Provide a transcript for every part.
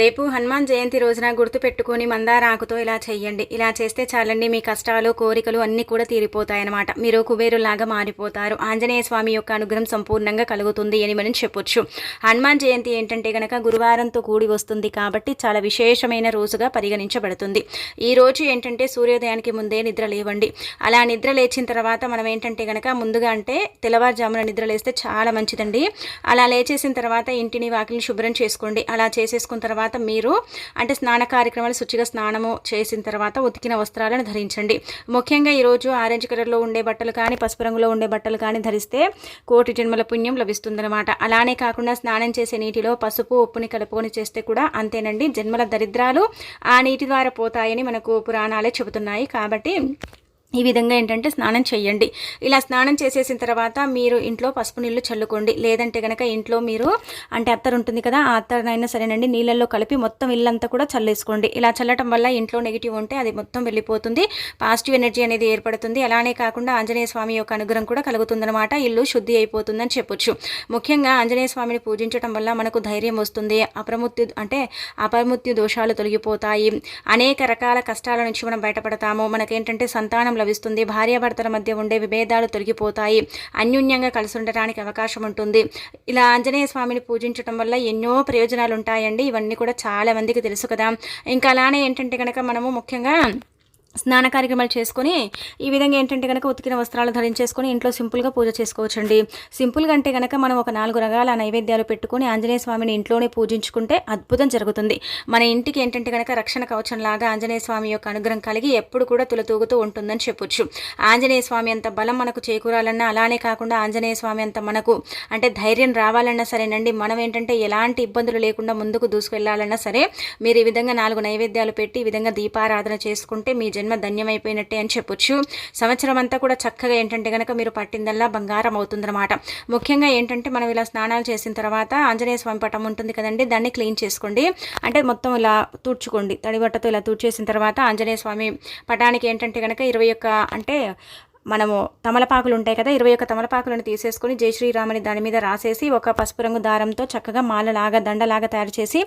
రేపు హనుమాన్ జయంతి రోజున గుర్తుపెట్టుకొని మందార ఆకుతో ఇలా చేయండి ఇలా చేస్తే చాలండి మీ కష్టాలు కోరికలు అన్నీ కూడా తీరిపోతాయన్నమాట. మీరు కుబేరులాగా మారిపోతారు. ఆంజనేయ స్వామి యొక్క అనుగ్రహం సంపూర్ణంగా కలుగుతుంది అని మనం చెప్పొచ్చు. హనుమాన్ జయంతి ఏంటంటే గనక గురువారంతో కూడి వస్తుంది కాబట్టి చాలా విశేషమైన రోజుగా పరిగణించబడుతుంది. ఈ రోజు ఏంటంటే సూర్యోదయానికి ముందే నిద్ర లేవండి. అలా నిద్ర లేచిన తర్వాత మనం ఏంటంటే గనక ముందుగా అంటే తెల్లవారుజామున నిద్ర లేస్తే చాలా మంచిదండి. అలా లేచేసిన తర్వాత ఇంటిని వాకిలిని శుభ్రం చేసుకోండి. అలా చేసేసుకున్న తర్వాత తర్వాత మీరు అంటే స్నాన కార్యక్రమాలు శుచిగా స్నానము చేసిన తర్వాత ఉతికిన వస్త్రాలను ధరించండి. ముఖ్యంగా ఈరోజు ఆరెంజ్ కలర్లో ఉండే బట్టలు కానీ పసుపు రంగులో ఉండే బట్టలు కానీ ధరిస్తే కోటి జన్మల పుణ్యం లభిస్తుందన్నమాట. అలానే కాకుండా స్నానం చేసే నీటిలో పసుపు ఉప్పుని కలుపుకొని చేస్తే కూడా అంతేనండి. జన్మల దరిద్రాలు ఆ నీటి ద్వారా పోతాయని మనకు పురాణాలే చెబుతున్నాయి. కాబట్టి ఈ విధంగా ఏంటంటే స్నానం చేయండి ఇలా స్నానం చేసేసిన తర్వాత మీరు ఇంట్లో పసుపు నీళ్ళు చల్లుకోండి. లేదంటే కనుక ఇంట్లో మీరు అంటే అత్తరు ఉంటుంది కదా ఆ అత్తరునైనా సరేనండి నీళ్ళల్లో కలిపి మొత్తం ఇల్లంతా కూడా చల్లేసుకోండి. ఇలా చల్లటం వల్ల ఇంట్లో నెగిటివ్ ఉంటే అది మొత్తం వెళ్ళిపోతుంది. పాజిటివ్ ఎనర్జీ అనేది ఏర్పడుతుంది. అలానే కాకుండా ఆంజనేయ స్వామి యొక్క అనుగ్రహం కూడా కలుగుతుందన్నమాట. ఇల్లు శుద్ధి అయిపోతుందని చెప్పొచ్చు. ముఖ్యంగా ఆంజనేయ స్వామిని పూజించడం వల్ల మనకు ధైర్యం వస్తుంది. అప్రమృత్యు అంటే అపమృత్యు దోషాలు తొలగిపోతాయి. అనేక రకాల కష్టాల నుంచి మనం బయటపడతాము. మనకేంటంటే సంతానం లభిస్తుంది. భార్యాభర్తల మధ్య ఉండే విభేదాలు తొలగిపోతాయి. అన్యోన్యంగా కలిసి ఉండటానికి అవకాశం ఉంటుంది. ఇలా ఆంజనేయ స్వామిని పూజించడం వల్ల ఎన్నో ప్రయోజనాలు ఉంటాయండి ఇవన్నీ కూడా చాలా మందికి తెలుసు కదా. ఇంకా అలానే ఏంటంటే కనుక మనము ముఖ్యంగా స్నాన కార్యక్రమాలు చేసుకొని ఈ విధంగా ఏంటంటే కనుక ఉతికిన వస్త్రాలు ధరించేసుకొని ఇంట్లో సింపుల్గా పూజ చేసుకోవచ్చండి. సింపుల్గా అంటే కనుక మనం ఒక నాలుగు రకాల నైవేద్యాలు పెట్టుకొని ఆంజనేయ స్వామిని ఇంట్లోనే పూజించుకుంటే అద్భుతం జరుగుతుంది. మన ఇంటికి ఏంటంటే కనుక రక్షణ కవచం లాగా ఆంజనేయ స్వామి యొక్క అనుగ్రహం కలిగి ఎప్పుడు కూడా తులతూగుతూ ఉంటుందని చెప్పొచ్చు. ఆంజనేయ స్వామి అంత బలం మనకు చేకూరాలన్నా అలానే కాకుండా ఆంజనేయ స్వామి అంత మనకు అంటే ధైర్యం రావాలన్నా సరేనండి. మనం ఏంటంటే ఎలాంటి ఇబ్బందులు లేకుండా ముందుకు దూసుకెళ్ళాలన్నా సరే మీరు ఈ విధంగా నాలుగు నైవేద్యాలు పెట్టి ఈ విధంగా దీపారాధన చేసుకుంటే మీ జన్ జన్మ ధన్యమైపోయినట్టే అని చెప్పొచ్చు. సంవత్సరం అంతా కూడా చక్కగా ఏంటంటే కనుక మీరు పట్టిందల్లా బంగారం అవుతుందన్నమాట. ముఖ్యంగా ఏంటంటే మనం ఇలా స్నానాలు చేసిన తర్వాత ఆంజనేయ స్వామి పటం ఉంటుంది కదండి దాన్ని క్లీన్ చేసుకోండి. అంటే మొత్తం ఇలా తుడుచుకోండి. తడిబట్టతో ఇలా తుడిచేసిన తర్వాత ఆంజనేయ స్వామి పటానికి ఏంటంటే కనుక ఇరవై ఒక్క అంటే మనము తమలపాకులు ఉంటాయి కదా ఇరవై ఒక్క తమలపాకులను తీసేసుకొని జై శ్రీరామని దాని మీద రాసేసి ఒక పసుపు రంగు దారంతో చక్కగా మాలలాగా దండలాగా తయారు చేసి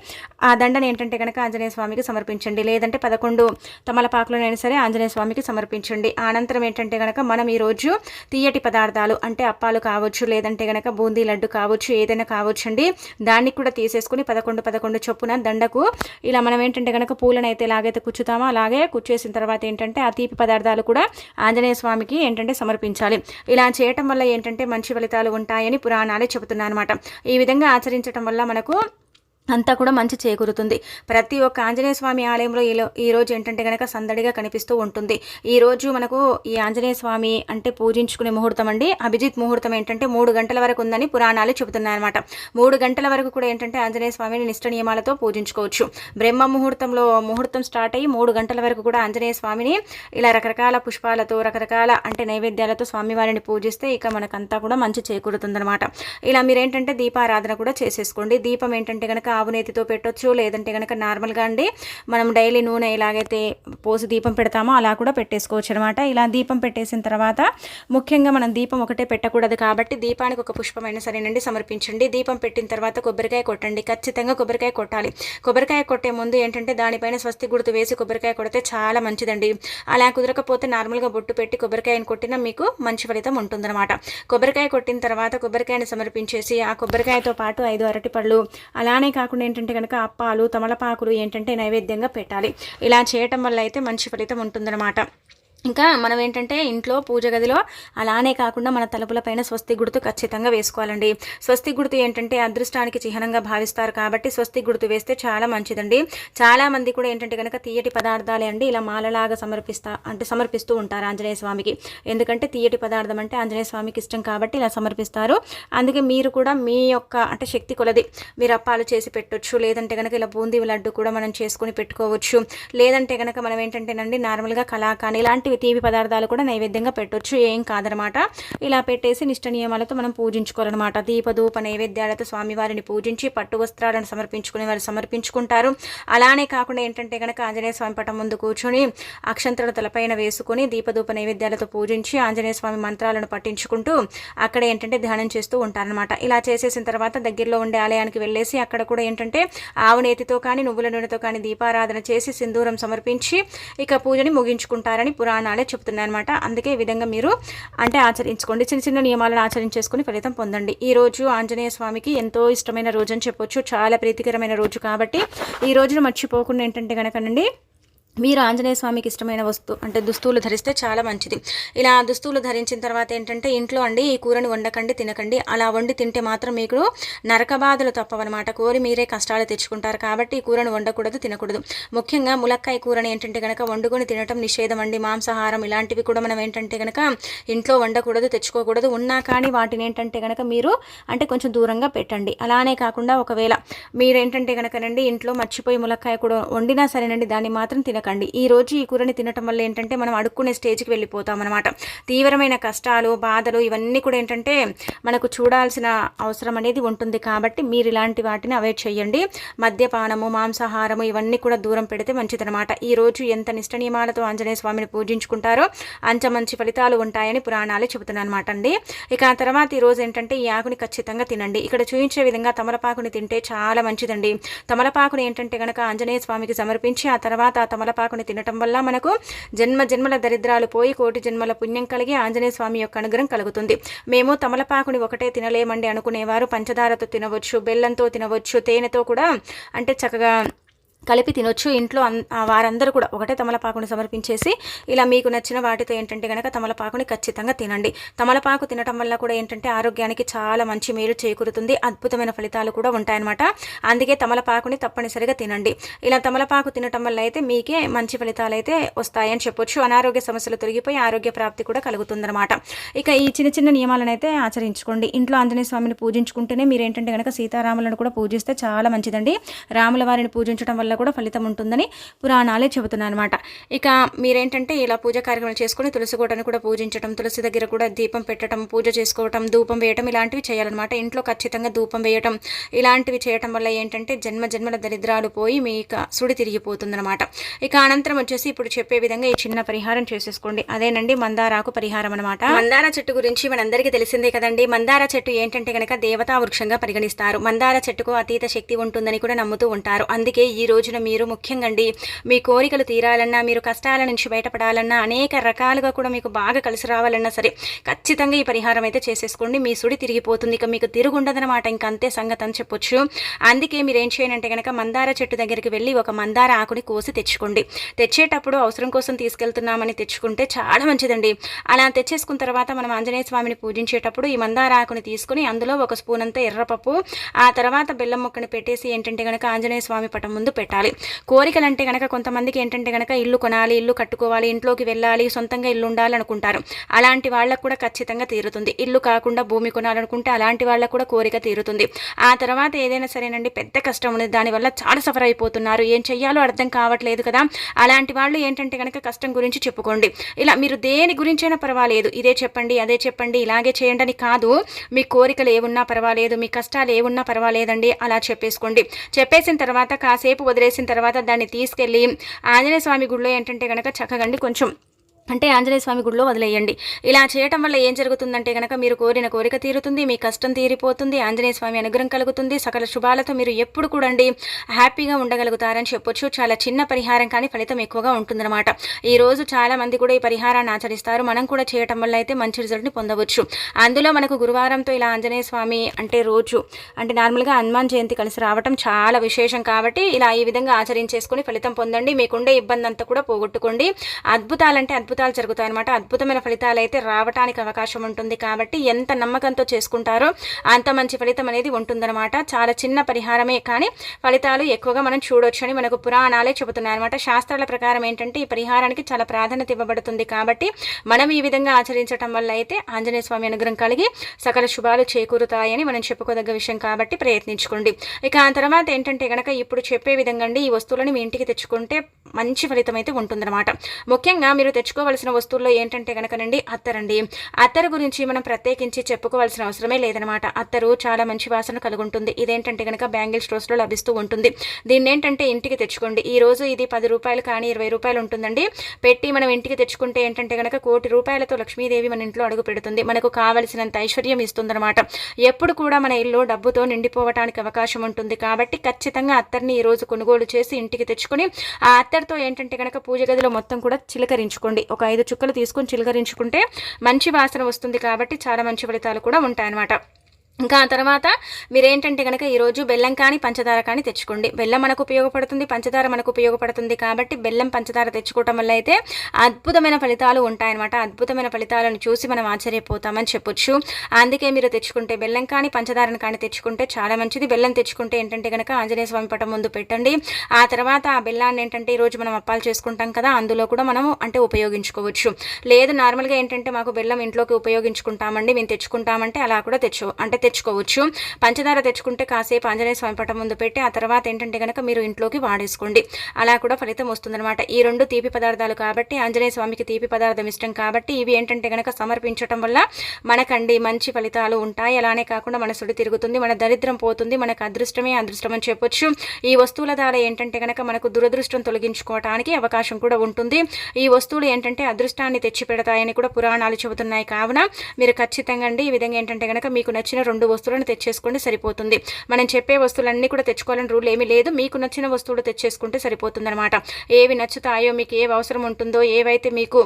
ఆ దండను ఏంటంటే కనుక ఆంజనేయ స్వామికి సమర్పించండి. లేదంటే పదకొండు తమలపాకులనైనా సరే ఆంజనేయ స్వామికి సమర్పించండి. అనంతరం ఏంటంటే కనుక మనం ఈరోజు తీయటి పదార్థాలు అంటే అప్పాలు కావచ్చు లేదంటే కనుక బూందీ లడ్డు కావచ్చు ఏదైనా కావచ్చు అండి దాన్ని కూడా తీసేసుకుని పదకొండు పదకొండు చొప్పున దండకు ఇలా మనం ఏంటంటే కనుక పూలను అయితే ఎలాగైతే కూర్చుతామో అలాగే కూర్చేసిన తర్వాత ఏంటంటే ఆ తీపి పదార్థాలు కూడా ఆంజనేయ స్వామికి ఏంటంటే సమర్పించాలి. ఇలా చేయటం వల్ల ఏంటంటే మంచి ఫలితాలు ఉంటాయని పురాణాలే చెబుతున్నాయి అనమాట ఈ విధంగా ఆచరించడం వల్ల మనకు అంతా కూడా మంచి చేకూరుతుంది. ప్రతి ఒక్క ఆంజనేయ స్వామి ఆలయంలో ఈలో ఈరోజు ఏంటంటే కనుక సందడిగా కనిపిస్తూ ఉంటుంది. ఈరోజు మనకు ఈ ఆంజనేయ స్వామి అంటే పూజించుకునే ముహూర్తం అండి. అభిజిత్ ముహూర్తం ఏంటంటే మూడు గంటల వరకు ఉందని పురాణాలు చెబుతున్నాయన్నమాట. మూడు గంటల వరకు కూడా ఏంటంటే ఆంజనేయ స్వామిని నిష్ట నియమాలతో పూజించుకోవచ్చు. బ్రహ్మ ముహూర్తంలో ముహూర్తం స్టార్ట్ అయ్యి మూడు గంటల వరకు కూడా ఆంజనేయ స్వామిని ఇలా రకరకాల పుష్పాలతో రకరకాల అంటే నైవేద్యాలతో స్వామివారిని పూజిస్తే ఇక మనకంతా కూడా మంచి చేకూరుతుందన్నమాట. ఇలా మీరేంటంటే దీపారాధన కూడా చేసేసుకోండి. దీపం ఏంటంటే కనుక ఆవు నేతితో పెట్టొచ్చు లేదంటే కనుక నార్మల్గా అండి మనం డైలీ నూనె ఎలాగైతే పోసి దీపం పెడతామో అలా కూడా పెట్టేసుకోవచ్చు అనమాట ఇలా దీపం పెట్టేసిన తర్వాత ముఖ్యంగా మనం దీపం ఒకటే పెట్టకూడదు కాబట్టి దీపానికి ఒక పుష్పమైనా సరేనండి సమర్పించండి. దీపం పెట్టిన తర్వాత కొబ్బరికాయ కొట్టండి. ఖచ్చితంగా కొబ్బరికాయ కొట్టాలి. కొబ్బరికాయ కొట్టే ముందు ఏంటంటే దానిపైన స్వస్తి గుర్తు వేసి కొబ్బరికాయ కొడితే చాలా మంచిదండి. అలా కుదరకపోతే నార్మల్గా బొట్టు పెట్టి కొబ్బరికాయను కొట్టినా మీకు మంచి ఫలితం ఉంటుందన్నమాట. కొబ్బరికాయ కొట్టిన తర్వాత కొబ్బరికాయని సమర్పించేసి ఆ కొబ్బరికాయతో పాటు ఐదు అరటి పళ్ళు అలానే కాకుండా ఏంటంటే కనుక అప్పాలు తమలపాకులు ఏంటంటే నైవేద్యంగా పెట్టాలి. ఇలా చేయటం వల్ల అయితే మంచి ఫలితం ఉంటుందన్నమాట. ఇంకా మనం ఏంటంటే ఇంట్లో పూజ గదిలో అలానే కాకుండా మన తలుపులపైన స్వస్తి గుర్తు ఖచ్చితంగా వేసుకోవాలండి. స్వస్తి గుర్తు ఏంటంటే అదృష్టానికి చిహ్నంగా భావిస్తారు కాబట్టి స్వస్తి గుర్తు వేస్తే చాలా మంచిదండి. చాలా మంది కూడా ఏంటంటే కనుక తీయటి పదార్థాలే అండి ఇలా మాలలాగా సమర్పిస్తా అంటే సమర్పిస్తూ ఉంటారు ఆంజనేయ స్వామికి. ఎందుకంటే తీయటి పదార్థం అంటే ఆంజనేయ స్వామికి ఇష్టం కాబట్టి ఇలా సమర్పిస్తారు. అందుకే మీరు కూడా మీ యొక్క అంటే శక్తి కొలది మీరు అప్పాలు చేసి పెట్టొచ్చు. లేదంటే కనుక ఇలా బూందీ లడ్డు కూడా మనం చేసుకుని పెట్టుకోవచ్చు. లేదంటే కనుక మనం ఏంటంటేనండి నార్మల్గా కళాకాని ఇలాంటి ఇలాంటి తీపి పదార్థాలు కూడా నైవేద్యంగా పెట్టొచ్చు ఏం కాదనమాట. ఇలా పెట్టేసి నిష్ట నియమాలతో మనం పూజించుకోవాలన్నమాట. దీపధూప నైవేద్యాలతో స్వామివారిని పూజించి పట్టు వస్త్రాలను సమర్పించుకునే వారు సమర్పించుకుంటారు. అలానే కాకుండా ఏంటంటే కనుక ఆంజనేయ స్వామి పటం ముందు కూర్చొని అక్షంతల తలపైన వేసుకుని దీపధూప నైవేద్యాలతో పూజించి ఆంజనేయ స్వామి మంత్రాలను పట్టించుకుంటూ అక్కడ ఏంటంటే ధ్యానం చేస్తూ ఉంటారనమాట ఇలా చేసేసిన తర్వాత దగ్గరలో ఉండే ఆలయానికి వెళ్ళేసి అక్కడ కూడా ఏంటంటే ఆవు నేతితో కానీ నువ్వుల నూనెతో కానీ దీపారాధన చేసి సింధూరం సమర్పించి ఇక పూజని ముగించుకుంటారని పురాణాలే చెప్తున్నాయన్నమాట అందుకే ఈ విధంగా మీరు అంటే ఆచరించుకోండి. చిన్న చిన్న నియమాలను ఆచరించేసుకుని ఫలితం పొందండి. ఈ రోజు ఆంజనేయ స్వామికి ఎంతో ఇష్టమైన రోజు అని చెప్పొచ్చు. చాలా ప్రీతికరమైన రోజు కాబట్టి ఈ రోజును మర్చిపోకుండా ఏంటంటే కనుకనండి మీరు ఆంజనేయ స్వామికి ఇష్టమైన వస్తువు అంటే దుస్తువులు ధరిస్తే చాలా మంచిది. ఇలా దుస్తువులు ధరించిన తర్వాత ఏంటంటే ఇంట్లో అండి ఈ కూరని వండకండి తినకండి. అలా వండి తింటే మాత్రం మీకు నరక బాధలు తప్పవన్నమాట. కోరి మీరే కష్టాలు తెచ్చుకుంటారు కాబట్టి ఈ కూరను వండకూడదు తినకూడదు. ముఖ్యంగా ములక్కాయ కూరని ఏంటంటే కనుక వండుకొని తినటం నిషేధం అండి. మాంసాహారం ఇలాంటివి కూడా మనం ఏంటంటే కనుక ఇంట్లో వండకూడదు తెచ్చుకోకూడదు. ఉన్నా కానీ వాటిని ఏంటంటే కనుక మీరు అంటే కొంచెం దూరంగా పెట్టండి. అలానే కాకుండా ఒకవేళ మీరేంటంటే కనుకనండి ఇంట్లో మర్చిపోయి ములక్కాయ కూడా వండినా సరేనండి దాన్ని మాత్రం తినకండి. తినకండి ఈ రోజు ఈ కూరని తినటం వల్ల ఏంటంటే మనం అడుక్కునే స్టేజ్కి వెళ్ళిపోతాం అనమాట తీవ్రమైన కష్టాలు బాధలు ఇవన్నీ కూడా ఏంటంటే మనకు చూడాల్సిన అవసరం అనేది ఉంటుంది. కాబట్టి మీరు ఇలాంటి వాటిని అవాయిడ్ చేయండి. మద్యపానము మాంసాహారము ఇవన్నీ కూడా దూరం పెడితే మంచిదనమాట ఈ రోజు ఎంత నిష్ట నియమాలతో ఆంజనేయ స్వామిని పూజించుకుంటారో అంత మంచి ఫలితాలు ఉంటాయని పురాణాలు చెబుతున్నాను అనమాట అండి. ఇక ఆ తర్వాత ఈరోజు ఏంటంటే ఈ ఆకుని ఖచ్చితంగా తినండి. ఇక్కడ చూపించే విధంగా తమలపాకుని తింటే చాలా మంచిదండి. తమలపాకుని ఏంటంటే కనుక ఆంజనేయ స్వామికి సమర్పించి ఆ తర్వాత ఆ తమలపాకు తమలపాకుని తినటం వల్ల మనకు జన్మ జన్మల దరిద్రాలు పోయి కోటి జన్మల పుణ్యం కలిగి ఆంజనేయ స్వామి యొక్క అనుగ్రహం కలుగుతుంది. మేము తమలపాకుని ఒకటే తినలేమండి అనుకునేవారు. పంచదారతో తినవచ్చు బెల్లంతో తినవచ్చు తేనెతో కూడా అంటే చక్కగా కలిపి తినొచ్చు. ఇంట్లో వారందరూ కూడా ఒకటే తమలపాకుని సమర్పించేసి ఇలా మీకు నచ్చిన వాటితో ఏంటంటే కనుక తమలపాకుని ఖచ్చితంగా తినండి. తమలపాకు తినటం వల్ల కూడా ఏంటంటే ఆరోగ్యానికి చాలా మంచి మేలు చేకూరుతుంది. అద్భుతమైన ఫలితాలు కూడా ఉంటాయన్నమాట. అందుకే తమలపాకుని తప్పనిసరిగా తినండి. ఇలా తమలపాకు తినటం వల్ల అయితే మీకే మంచి ఫలితాలు అయితే వస్తాయని చెప్పొచ్చు. అనారోగ్య సమస్యలు తొలగిపోయి ఆరోగ్య ప్రాప్తి కూడా కలుగుతుందన్నమాట. ఇక ఈ చిన్న చిన్న నియమాలను అయితే ఆచరించుకోండి. ఇంట్లో ఆంజనేయ స్వామిని పూజించుకుంటేనే మీరు ఏంటంటే కనుక సీతారాములను కూడా పూజిస్తే చాలా మంచిదండి. రాముల వారిని పూజించడం వల్ల కూడా ఫలితం ఉంటుందని పురాణాలే చెబుతున్నాయి అనమాట ఇక మీరేంటంటే ఇలా పూజ కార్యక్రమాలు చేసుకుని తులసి గోటను కూడా పూజించడం తులసి దగ్గర కూడా దీపం పెట్టడం పూజ చేసుకోవటం ధూపం వేయటం ఇలాంటివి చేయాలన్నమాట. ఇంట్లో ఖచ్చితంగా ధూపం వేయటం ఇలాంటివి చేయటం వల్ల ఏంటంటే జన్మ జన్మల దరిద్రాలు పోయి మీ సుడి తిరిగిపోతుందన్నమాట. ఇక అనంతరం వచ్చేసి ఇప్పుడు చెప్పే విధంగా ఈ చిన్న పరిహారం చేసేసుకోండి. అదేనండి మందారాకు పరిహారం అనమాట మందార చెట్టు గురించి మనందరికీ తెలిసిందే కదండి. మందార చెట్టు ఏంటంటే కనుక దేవతా వృక్షంగా పరిగణిస్తారు. మందార చెట్టుకు అతీత శక్తి ఉంటుందని కూడా నమ్ముతూ ఉంటారు. అందుకే ఈ రోజు రోజున మీరు ముఖ్యంగా మీ కోరికలు తీరాలన్నా మీరు కష్టాల నుంచి బయటపడాలన్నా అనేక రకాలుగా కూడా మీకు బాగా కలిసి రావాలన్నా సరే ఖచ్చితంగా ఈ పరిహారం అయితే చేసేసుకోండి. మీ సుడి తిరిగిపోతుంది. ఇక మీకు తిరుగుండదనమాట ఇంకంతే సంగతి అని చెప్పొచ్చు. అందుకే మీరు ఏం చేయనంటే కనుక మందార చెట్టు దగ్గరికి వెళ్ళి ఒక మందార ఆకుని కోసి తెచ్చుకోండి. తెచ్చేటప్పుడు అవసరం కోసం తీసుకెళ్తున్నామని తెచ్చుకుంటే చాలా మంచిదండి. అలా తెచ్చేసుకున్న తర్వాత మనం ఆంజనేయ స్వామిని పూజించేటప్పుడు ఈ మందార ఆకుని తీసుకుని అందులో ఒక స్పూన్ అంతా ఎర్రపప్పు ఆ తర్వాత బెల్లం ముక్కని పెట్టేసి ఏంటంటే కనుక ఆంజనేయ స్వామి పటం ముందు పెట్టాలి. పెట్టాలి. కోరికలు అంటే కనుక కొంతమందికి ఏంటంటే కనుక ఇల్లు కొనాలి ఇల్లు కట్టుకోవాలి ఇంట్లోకి వెళ్ళాలి సొంతంగా ఇల్లు ఉండాలి అనుకుంటారు. అలాంటి వాళ్ళకు కూడా ఖచ్చితంగా తీరుతుంది. ఇల్లు కాకుండా భూమి కొనాలనుకుంటే అలాంటి వాళ్ళకు కూడా కోరిక తీరుతుంది. ఆ తర్వాత ఏదైనా సరేనండి పెద్ద కష్టం ఉంది దానివల్ల చాలా సఫర్ అయిపోతున్నారు. ఏం చెయ్యాలో అర్థం కావట్లేదు కదా. అలాంటి వాళ్ళు ఏంటంటే కనుక కష్టం గురించి చెప్పుకోండి. ఇలా మీరు దేని గురించైనా పర్వాలేదు. ఇదే చెప్పండి అదే చెప్పండి ఇలాగే చేయండి అని కాదు. మీ కోరికలు ఏమున్నా పర్వాలేదు మీ కష్టాలు ఏమున్నా పర్వాలేదండి. అలా చెప్పేసుకోండి. చెప్పేసిన తర్వాత కాసేపు వదిలేసిన తర్వాత దాన్ని తీసుకెళ్ళి ఆంజనేయ స్వామి గుడిలో ఏంటంటే కనుక చక్కగండి కొంచెం. అంటే ఆంజనేయ స్వామి గుడిలో వదిలేయండి. ఇలా చేయటం వల్ల ఏం జరుగుతుందంటే కనుక మీరు కోరిన కోరిక తీరుతుంది మీ కష్టం తీరిపోతుంది ఆంజనేయ స్వామి అనుగ్రహం కలుగుతుంది. సకల శుభాలతో మీరు ఎప్పుడు కూడండి హ్యాపీగా ఉండగలుగుతారని చెప్పొచ్చు. చాలా చిన్న పరిహారం కానీ ఫలితం ఎక్కువగా ఉంటుందన్నమాట. ఈ రోజు చాలా మంది కూడా ఈ పరిహారాన్ని ఆచరిస్తారు. మనం కూడా చేయటం వల్ల అయితే మంచి రిజల్ట్ని పొందవచ్చు. అందులో మనకు గురువారంతో ఇలా ఆంజనేయ స్వామి అంటే రోజు అంటే నార్మల్గా హనుమాన్ జయంతి కలిసి రావటం చాలా విశేషం కాబట్టి ఇలా ఈ విధంగా ఆచరించేసుకుని ఫలితం పొందండి. మీకుండే ఇబ్బంది అంతా కూడా పోగొట్టుకోండి. అద్భుతాలంటే అద్భుత అద్భుతాలు జరుగుతాయన్నమాట. అద్భుతమైన ఫలితాలు అయితే రావడానికి అవకాశం ఉంటుంది. కాబట్టి ఎంత నమ్మకంతో చేసుకుంటారో అంత మంచి ఫలితం అనేది ఉంటుందన్నమాట. చాలా చిన్న పరిహారమే కానీ ఫలితాలు ఎక్కువగా మనం చూడొచ్చు అని మనకు పురాణాలే చెబుతున్నాయి అనమాట శాస్త్రాల ప్రకారం ఏంటంటే ఈ పరిహారానికి చాలా ప్రాధాన్యత ఇవ్వబడుతుంది. కాబట్టి మనం ఈ విధంగా ఆచరించడం వల్ల అయితే ఆంజనేయ స్వామి అనుగ్రహం కలిగి సకల శుభాలు చేకూరుతాయని మనం చెప్పుకోదగ్గ విషయం కాబట్టి ప్రయత్నించుకోండి. ఇక ఆ తర్వాత ఏంటంటే కనుక ఇప్పుడు చెప్పే విధంగా ఈ వస్తువులను మీ ఇంటికి తెచ్చుకుంటే మంచి ఫలితం అయితే ఉంటుందన్నమాట. ముఖ్యంగా మీరు తెచ్చుకోవాలి తెచ్చుకోవాల్సిన వస్తువుల్లో ఏంటంటే కనుకనండి అత్తరండి. అత్తరు గురించి మనం ప్రత్యేకించి చెప్పుకోవాల్సిన అవసరమే లేదనమాట. అత్తరు చాలా మంచి వాసన కలుగుంటుంది. ఇదేంటంటే కనుక బ్యాంగిల్ స్టోర్స్లో లభిస్తూ ఉంటుంది. దీన్ని ఏంటంటే ఇంటికి తెచ్చుకోండి. ఈ రోజు ఇది పది రూపాయలు కానీ ఇరవై రూపాయలు ఉంటుందండి. పెట్టి మనం ఇంటికి తెచ్చుకుంటే ఏంటంటే కనుక కోటి రూపాయలతో లక్ష్మీదేవి మన ఇంట్లో అడుగు పెడుతుంది. మనకు కావలసినంత ఐశ్వర్యం ఇస్తుందన్నమాట ఎప్పుడు కూడా మన ఇల్లు డబ్బుతో నిండిపోవటానికి అవకాశం ఉంటుంది. కాబట్టి ఖచ్చితంగా అత్తర్ని ఈ రోజు కొనుగోలు చేసి ఇంటికి తెచ్చుకొని ఆ అత్తర్తో ఏంటంటే కనుక పూజ గదిలో మొత్తం కూడా చిలకరించుకోండి. ఒక ఐదు చుక్కలు తీసుకొని చిలకరించుకుంటే మంచి వాసన వస్తుంది కాబట్టి చాలా మంచి ఫలితాలు కూడా ఉంటాయన్నమాట. ఇంకా ఆ తర్వాత మీరేంటంటే కనుక ఈరోజు బెల్లం కానీ పంచదార కానీ తెచ్చుకోండి. బెల్లం మనకు ఉపయోగపడుతుంది పంచదార మనకు ఉపయోగపడుతుంది కాబట్టి బెల్లం పంచదార తెచ్చుకోవటం వల్ల అయితే అద్భుతమైన ఫలితాలు ఉంటాయన్నమాట. అద్భుతమైన ఫలితాలను చూసి మనం ఆశ్చర్యపోతామని చెప్పొచ్చు. అందుకే మీరు తెచ్చుకుంటే బెల్లం కానీ పంచదారను కానీ తెచ్చుకుంటే చాలా మంచిది. బెల్లం తెచ్చుకుంటే ఏంటంటే కనుక ఆంజనేయ స్వామి పటం ముందు పెట్టండి. ఆ తర్వాత ఆ బెల్లాన్ని ఏంటంటే ఈరోజు మనం అప్పాలు చేసుకుంటాం కదా అందులో కూడా మనము అంటే ఉపయోగించుకోవచ్చు. లేదు నార్మల్గా ఏంటంటే మాకు బెల్లం ఇంట్లోకి ఉపయోగించుకుంటామండి మేము తెచ్చుకుంటామంటే అలా కూడా తెచ్చు అంటే తెచ్చుకోవచ్చు. పంచదార తెచ్చుకుంటే కాసేపు ఆంజనేయ స్వామి పటం ముందు పెట్టి ఆ తర్వాత ఏంటంటే కనుక మీరు ఇంట్లోకి వాడేసుకోండి. అలా కూడా ఫలితం వస్తుందన్నమాట. ఈ రెండు తీపి పదార్థాలు కాబట్టి ఆంజనేయ స్వామికి తీపి పదార్థం ఇష్టం కాబట్టి ఇవి ఏంటంటే కనుక సమర్పించడం వల్ల మనకండి మంచి ఫలితాలు ఉంటాయి. అలానే కాకుండా మన సుడి తిరుగుతుంది మన దరిద్రం పోతుంది మనకు అదృష్టమే అదృష్టం అని చెప్పొచ్చు. ఈ వస్తువుల ద్వారా ఏంటంటే కనుక మనకు దురదృష్టం తొలగించుకోవడానికి అవకాశం కూడా ఉంటుంది. ఈ వస్తువులు ఏంటంటే అదృష్టాన్ని తెచ్చిపెడతాయని కూడా పురాణాలు చెబుతున్నాయి. కావున మీరు ఖచ్చితంగా అండి. ఈ విధంగా ఏంటంటే కనుక మీకు నచ్చిన రెండు రెండు వస్తువులను తెచ్చేసుకోండి సరిపోతుంది. మనం చెప్పే వస్తువులన్నీ కూడా తెచ్చుకోవాలని రూల్ ఏమీ లేదు. మీకు నచ్చిన వస్తువులు తెచ్చేసుకుంటే సరిపోతుంది అనమాట ఏవి నచ్చుతాయో మీకు ఏవి అవసరం ఉంటుందో ఏవైతే మీకు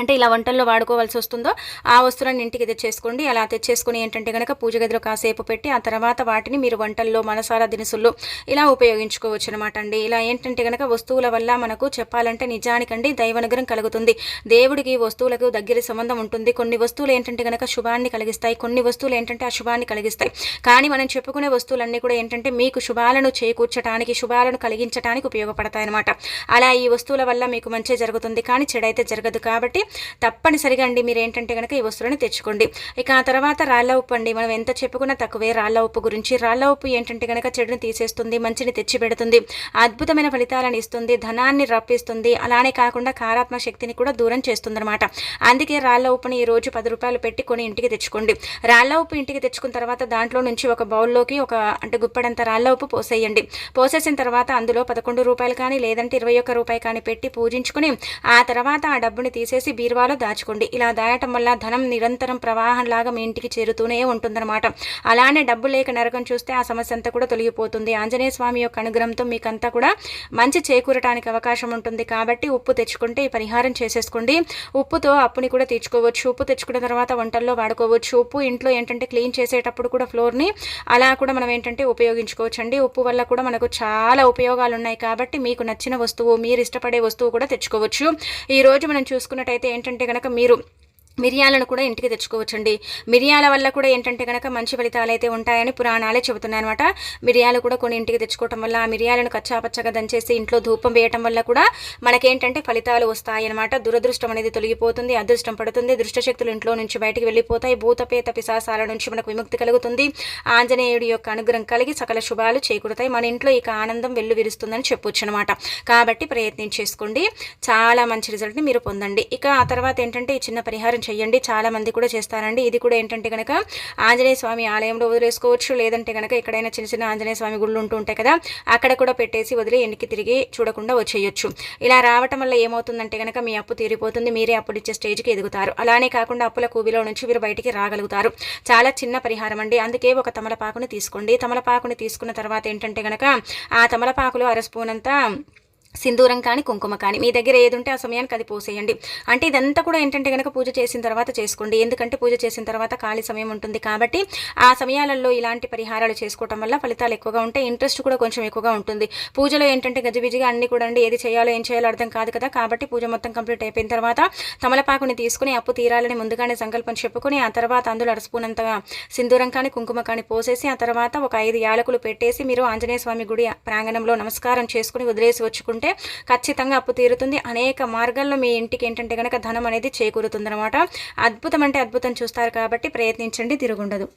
అంటే ఇలా వంటల్లో వాడుకోవాల్సి వస్తుందో ఆ వస్తువులను ఇంటికి తెచ్చేసుకోండి. అలా తెచ్చేసుకుని ఏంటంటే కనుక పూజ గదిలో కాసేపు పెట్టి ఆ తర్వాత వాటిని మీరు వంటల్లో మనసారా దినుసుల్లో ఇలా ఉపయోగించుకోవచ్చు అనమాట అండి. ఇలా ఏంటంటే కనుక వస్తువుల వల్ల మనకు చెప్పాలంటే నిజానికండి దైవనుగ్రహం కలుగుతుంది. దేవుడికి వస్తువులకు దగ్గర సంబంధం ఉంటుంది. కొన్ని వస్తువులు ఏంటంటే కనుక శుభాన్ని కలిగిస్తాయి. కొన్ని వస్తువులు ఏంటంటే అశుభాన్ని కలిగిస్తాయి. కానీ మనం చెప్పుకునే వస్తువులన్నీ కూడా ఏంటంటే మీకు శుభాలను చేకూర్చడానికి శుభాలను కలిగించడానికి ఉపయోగపడతాయి అనమాట అలా ఈ వస్తువుల వల్ల మీకు మంచి జరుగుతుంది. కానీ చెడైతే జరగదు. కాబట్టి తప్పనిసరిగా అండి మీరు ఏంటంటే కనుక ఈ వస్తువులను తెచ్చుకోండి. ఇక ఆ తర్వాత రాళ్ళ ఉప్పు అండి మనం ఎంత చెప్పుకున్నా తక్కువే రాళ్ళ ఉప్పు గురించి. రాళ్ళ ఉప్పు ఏంటంటే కనుక చెడుని తీసేస్తుంది మంచిని తెచ్చి పెడుతుంది అద్భుతమైన ఫలితాలను ఇస్తుంది ధనాన్ని రప్పిస్తుంది. అలానే కాకుండా కారాత్మ శక్తిని కూడా దూరం చేస్తుంది అనమాట అందుకే రాళ్ళ ఉప్పుని ఈ రోజు పది రూపాయలు పెట్టి కొని ఇంటికి తెచ్చుకోండి. రాళ్ళ ఉప్పు ఇంటికి తెచ్చుకున్న తర్వాత దాంట్లో నుంచి ఒక బౌల్లోకి ఒక అంటే గుప్పడంత రాళ్ళ ఉప్పు పోసేయండి. పోసేసిన తర్వాత అందులో పదకొండు రూపాయలు కానీ లేదంటే ఇరవై ఒక్క రూపాయి కానీ పెట్టి పూజించుకుని ఆ తర్వాత ఆ డబ్బుని తీసేసి బీరువాలో దాచుకోండి. ఇలా దాయటం వల్ల ధనం నిరంతరం ప్రవాహంలాగా మీ ఇంటికి చేరుతూనే ఉంటుందన్నమాట. అలానే డబ్బు లేక నరకం చూస్తే ఆ సమస్య అంతా కూడా తొలగిపోతుంది. ఆంజనేయ స్వామి యొక్క అనుగ్రహంతో మీకంతా కూడా మంచి చేకూరటానికి అవకాశం ఉంటుంది. కాబట్టి ఉప్పు తెచ్చుకుంటే ఈ పరిహారం చేసేసుకోండి. ఉప్పుతో అప్పుని కూడా తెచ్చుకోవచ్చు ఉప్పు తెచ్చుకున్న తర్వాత వంటల్లో వాడుకోవచ్చు. ఉప్పు ఇంట్లో ఏంటంటే క్లీన్ చేసేటప్పుడు కూడా ఫ్లోర్ని అలా కూడా మనం ఏంటంటే ఉపయోగించుకోవచ్చు అండి ఉప్పు వల్ల కూడా మనకు చాలా ఉపయోగాలు ఉన్నాయి కాబట్టి మీకు నచ్చిన వస్తువు మీరు ఇష్టపడే వస్తువు కూడా తెచ్చుకోవచ్చు. ఈ రోజు మనం చూసుకున్నట్టయితే అయితే ఏంటంటే కనుక మీరు మిరియాలను కూడా ఇంటికి తెచ్చుకోవచ్చండి. మిరియాల వల్ల కూడా ఏంటంటే కనుక మంచి ఫలితాలు అయితే ఉంటాయని పురాణాలే చెబుతున్నాయి అనమాట మిరియాలు కూడా కొన్ని ఇంటికి తెచ్చుకోవటం వల్ల ఆ మిరియాలను కచ్చాపచ్చగా దంచేసి ఇంట్లో ధూపం వేయటం వల్ల కూడా మనకేంటంటే ఫలితాలు వస్తాయి అనమాట దురదృష్టం అనేది తొలగిపోతుంది అదృష్టం పడుతుంది దృష్టశక్తులు ఇంట్లో నుంచి బయటికి వెళ్ళిపోతాయి భూతపేత పిశాసాల నుంచి మనకు విముక్తి కలుగుతుంది. ఆంజనేయుడి యొక్క అనుగ్రహం కలిగి సకల శుభాలు చేకూరుతాయి. మన ఇంట్లో ఇక ఆనందం వెల్లు విరుస్తుందని చెప్పొచ్చు అనమాట కాబట్టి ప్రయత్నం చేసుకోండి. చాలా మంచి రిజల్ట్ని మీరు పొందండి. ఇక ఆ తర్వాత ఏంటంటే ఈ చిన్న పరిహారం చేయండి చాలామంది కూడా చేస్తారండి. ఇది కూడా ఏంటంటే కనుక ఆంజనేయ స్వామి ఆలయంలో వదిలేసుకోవచ్చు. లేదంటే కనుక ఎక్కడైనా చిన్న చిన్న ఆంజనేయ స్వామి గుళ్ళు ఉంటూ ఉంటాయి కదా అక్కడ కూడా పెట్టేసి వదిలి ఎన్నికి తిరిగి చూడకుండా వచ్చేయచ్చు. ఇలా రావటం వల్ల ఏమవుతుందంటే కనుక మీ అప్పు తీరిపోతుంది. మీరే అప్పుడు ఇచ్చే స్టేజ్కి ఎదుగుతారు. అలానే కాకుండా అప్పుల కూబిలో నుంచి మీరు బయటికి రాగలుగుతారు. చాలా చిన్న పరిహారం అండి. అందుకే ఒక తమలపాకుని తీసుకోండి. తమలపాకుని తీసుకున్న తర్వాత ఏంటంటే కనుక ఆ తమలపాకులో అరస్పూనంతా సింధూరం కానీ కుంకుమ కానీ మీ దగ్గర ఏది ఉంటే ఆ సమయానికి అది పోసేయండి. అంటే ఇదంతా కూడా ఏంటంటే కనుక పూజ చేసిన తర్వాత చేసుకోండి. ఎందుకంటే పూజ చేసిన తర్వాత ఖాళీ సమయం ఉంటుంది కాబట్టి ఆ సమయాలలో ఇలాంటి పరిహారాలు చేసుకోవటం వల్ల ఫలితాలు ఎక్కువగా ఉంటాయి. ఇంట్రెస్ట్ కూడా కొంచెం ఎక్కువగా ఉంటుంది. పూజలో ఏంటంటే గజిబిజిగా అన్ని కూడా అండి ఏది చేయాలో ఏం చేయాలో అర్థం కాదు కదా. కాబట్టి పూజ మొత్తం కంప్లీట్ అయిపోయిన తర్వాత తమలపాకుని తీసుకుని అప్పు తీరాలని ముందుగానే సంకల్పం చెప్పుకొని ఆ తర్వాత అందులో అరసుకున్నంతగా సింధూరం కానీ కుంకుమ కానీ పోసేసి ఆ తర్వాత ఒక ఐదు యాలకులు పెట్టేసి మీరు ఆంజనేయ స్వామి గుడి ప్రాంగణంలో నమస్కారం చేసుకుని వదిలేసి వచ్చుకుంటే చేసుకుంటే ఖచ్చితంగా అప్పు తీరుతుంది. అనేక మార్గాల్లో మీ ఇంటికి ఏంటంటే కనుక ధనం అనేది చేకూరుతుంది అనమాట అద్భుతం అంటే అద్భుతం చూస్తారు కాబట్టి ప్రయత్నించండి తిరుగుండదు.